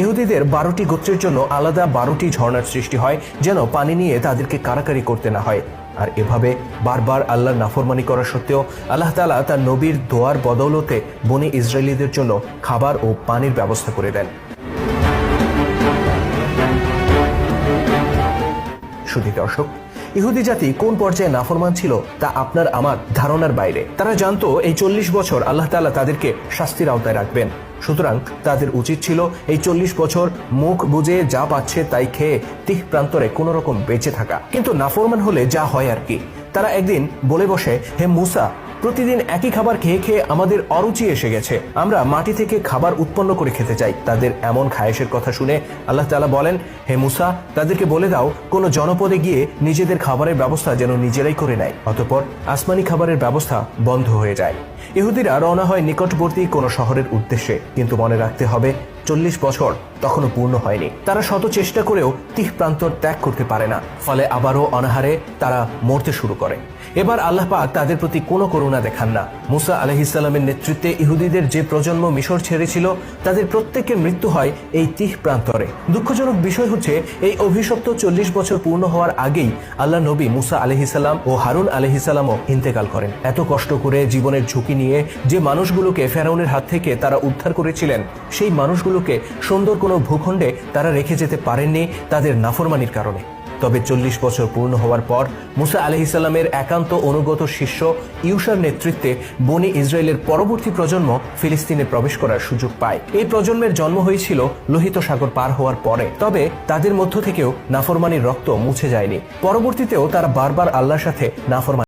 ইহুদিদের বারোটি গোত্রের জন্য আলাদা বারোটি ঝর্ণার সৃষ্টি হয়, যেন পানি নিয়ে তাদেরকে কারাকারি করতে না হয়। আর এভাবে বারবার আল্লাহর নাফরমানি করা সত্ত্বেও আল্লাহ তালা তার নবীর দোয়ার বদৌলতে বনি ইসরায়েলিদের জন্য খাবার ও পানির ব্যবস্থা করে দেন। শুধু দর্শক, ইহুদি জাতি কোন পর্যায়ে নাফরমান ছিল তা আপনার আমার ধারণার বাইরে। তারা জানতো এই চল্লিশ বছর আল্লাহ তাআলা তাদেরকে শাস্তির আওতায় রাখবেন। সুতরাং তাদের উচিত ছিল এই চল্লিশ বছর মুখ বুঝে যা পাচ্ছে তাই খেয়ে তিহ প্রান্তরে কোনো রকম বেঁচে থাকা। কিন্তু নাফরমান হলে যা হয় আর কি। তারা একদিন বলে বসে, হে মুসা প্রতিদিন একই খাবার খেয়ে খেয়ে আমাদের অরুচি এসে গেছে। আমরা মাটি থেকে খাবার উৎপন্ন করে খেতে চাই। তাদের এমন খায়েশের কথা শুনে আল্লাহ তালা বলেন, হে মুসা, তাদেরকে বলে দাও, কোনো জনপদে গিয়ে নিজেদের খাবারের ব্যবস্থা যেন নিজেরাই করে নেয়। অতঃপর আসমানি খাবারের ব্যবস্থা বন্ধ হয়ে যায়। ইহুদিরা রওনা হয় নিকটবর্তী কোনো শহরের উদ্দেশ্যে। কিন্তু মনে রাখতে হবে চল্লিশ বছর তখনও পূর্ণ হয়নি। তারা শত চেষ্টা করেও তিহ প্রান্তর ত্যাগ করতে পারে না। ফলে আবারও অনাহারে তারা মরতে শুরু করে। এবার আল্লাহ পাক তাদের প্রতি কোনো করুণা দেখান না। মুসা আলহিসাল্লামের নেতৃত্বে ইহুদিদের যে প্রজন্ম মিশর ছেড়েছিল, তাদের প্রত্যেকের মৃত্যু হয় এই তিহ প্রান্তরে। দুঃখজনক বিষয় হচ্ছে, এই অভিশপ্ত চল্লিশ বছর পূর্ণ হওয়ার আগেই আল্লাহ নবী মুসা আলহিসাল্লাম ও হারুন আলহিসাল্লামও ইন্তেকাল করেন। এত কষ্ট করে জীবনের ঝুঁকি নিয়ে যে মানুষগুলোকে ফেরাউনের হাত থেকে তারা উদ্ধার করেছিলেন, সেই মানুষগুলোকে সুন্দর কোনো ভূখণ্ডে তারা রেখে যেতে পারেননি তাদের নাফরমানির কারণে। তবে চল্লিশ বছর পূর্ণ হওয়ার পর মুসা আলহিসাল্লামের একান্ত অনুগত শিষ্য ইউসার নেতৃত্বে বনি ইসরায়েলের পরবর্তী প্রজন্ম ফিলিস্তিনে প্রবেশ করার সুযোগ পায়। এই প্রজন্মের জন্ম হয়েছিল লোহিত সাগর পার হওয়ার পরে, তবে তাদের মধ্য থেকেও নাফরমানির রক্ত মুছে যায়নি। পরবর্তীতেও তারা বারবার আল্লাহর সাথে নাফরমানি